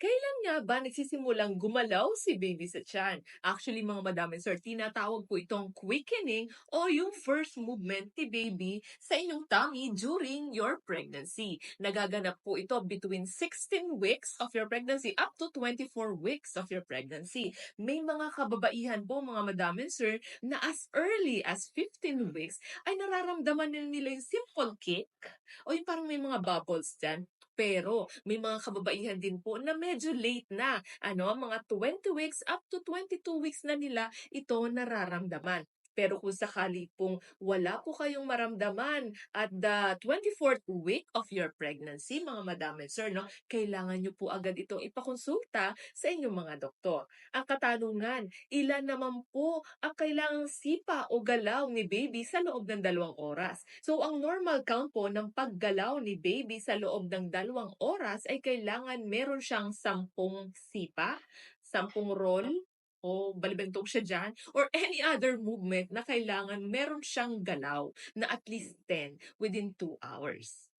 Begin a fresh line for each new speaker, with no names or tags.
Kailan nga ba nagsisimulang gumalaw si baby sa tiyan? Actually, mga madam and sir, tinatawag po itong quickening o yung first movement ni baby sa inyong tummy during your pregnancy. Nagaganap po ito between 16 weeks of your pregnancy up to 24 weeks of your pregnancy. May mga kababaihan po, mga madam and sir, na as early as 15 weeks ay nararamdaman na nila yung simple kick o yung parang may mga bubbles dyan. Pero may mga kababaihan din po na medyo late na, ano, mga 20 weeks up to 22 weeks na nila ito nararamdaman. Pero kung sakali pong wala po kayong maramdaman at the 24th week of your pregnancy, mga madam and sir, no, kailangan nyo po agad itong ipakonsulta sa inyong mga doktor. Ang katanungan, ilan naman po ang kailangang sipa o galaw ni baby sa loob ng dalawang oras? So, ang normal count po ng paggalaw ni baby sa loob ng dalawang oras ay kailangan meron siyang sampung sipa, sampung roll, o balibentong siya dyan, or any other movement na kailangan meron siyang galaw na at least 10 within 2 hours.